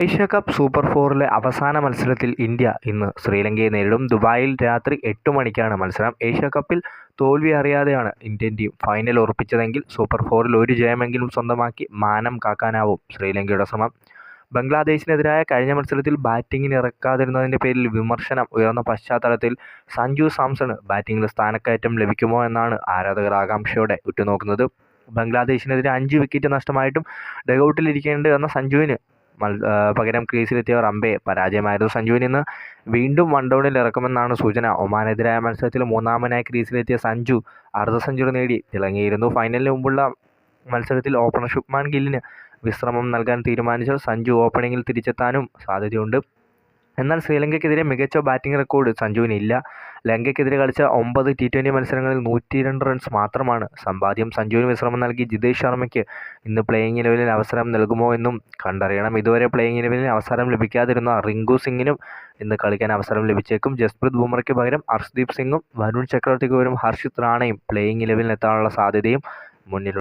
Asia cup super ഫോറിലെ അവസാന മത്സരത്തിൽ India ഇന്ന് ശ്രീലങ്കയെ നേരിടും. ദുബായിൽ രാത്രി എട്ട് മണിക്കാണ് മത്സരം. ഏഷ്യ കപ്പിൽ തോൽവി അറിയാതെയാണ് ഇന്ത്യൻ ടീം ഫൈനൽ ഉറപ്പിച്ചതെങ്കിൽ സൂപ്പർ ഫോറിൽ ഒരു ജയമെങ്കിലും സ്വന്തമാക്കി മാനം കാക്കാനാവും ശ്രീലങ്കയുടെ ശ്രമം. ബംഗ്ലാദേശിനെതിരായ കഴിഞ്ഞ മത്സരത്തിൽ ബാറ്റിങ്ങിന് ഇറക്കാതിരുന്നതിന്റെ പേരിൽ വിമർശനം ഉയർന്ന പശ്ചാത്തലത്തിൽ സഞ്ജു സാംസണ് ബാറ്റിങ്ങിൽ സ്ഥാനക്കയറ്റം ലഭിക്കുമോ എന്നാണ് ആരാധകർ ആകാംക്ഷയോടെ ഉറ്റുനോക്കുന്നത്. ബംഗ്ലാദേശിനെതിരെ അഞ്ച് വിക്കറ്റ് നഷ്ടമായിട്ടും ഡഗൌട്ടിലിരിക്കേണ്ടി വന്ന സഞ്ജുവിന് പകരം ക്രീസിലെത്തിയ റംബെ പരാജയമായിരുന്നു സഞ്ജുവിന് ഇന്ന്. വീണ്ടും വൺ ഡൗണിൽ ഇറക്കുമെന്നാണ് സൂചന. ഒമാനെതിരായ മത്സരത്തിൽ മൂന്നാമനായി ക്രീസിലെത്തിയ സഞ്ജു അർദ്ധ സെഞ്ചുറി നേടി. തിളങ്ങിയിരുന്നു. ഫൈനലിന് മുമ്പുള്ള മത്സരത്തിൽ ഓപ്പണർ ശുഭ്മാൻ ഗില്ലിന് വിശ്രമം നൽകാൻ തീരുമാനിച്ചാൽ സഞ്ജു ഓപ്പണിങ്ങിൽ തിരിച്ചെത്താനും സാധ്യതയുണ്ട്. എന്നാൽ ശ്രീലങ്കയ്ക്കെതിരെ മികച്ച ബാറ്റിംഗ് റെക്കോർഡ് സഞ്ജുവിനില്ല ലങ്കയ്ക്കെതിരെ കളിച്ച ഒമ്പത് ടി ട്വന്റി മത്സരങ്ങളിൽ നൂറ്റി രണ്ട് റൺസ് മാത്രമാണ്. സമ്പാദ്യം സഞ്ജുവിന് വിശ്രമം നൽകി ജിതേഷ് ശർമ്മയ്ക്ക് ഇന്ന് പ്ലേയിങ് ഇലവനിൽ അവസരം നൽകുമോ എന്നും കണ്ടറിയണം. ഇതുവരെ പ്ലേയിങ് ഇലവനിൽ അവസരം ലഭിക്കാതിരുന്ന റിങ്കു സിംഗിനും ഇന്ന് കളിക്കാൻ അവസരം ലഭിച്ചേക്കും. ജസ്പ്രീത് ബുംറയ്ക്ക് പകരം അർഷ്ദീപ് സിംഗും വരുൺ ചക്രവർത്തിക്ക് പകരം ഹർഷിത് റാണയും പ്ലേയിങ് ഇലവനിൽ എത്താനുള്ള സാധ്യതയും മുന്നിലുണ്ട്.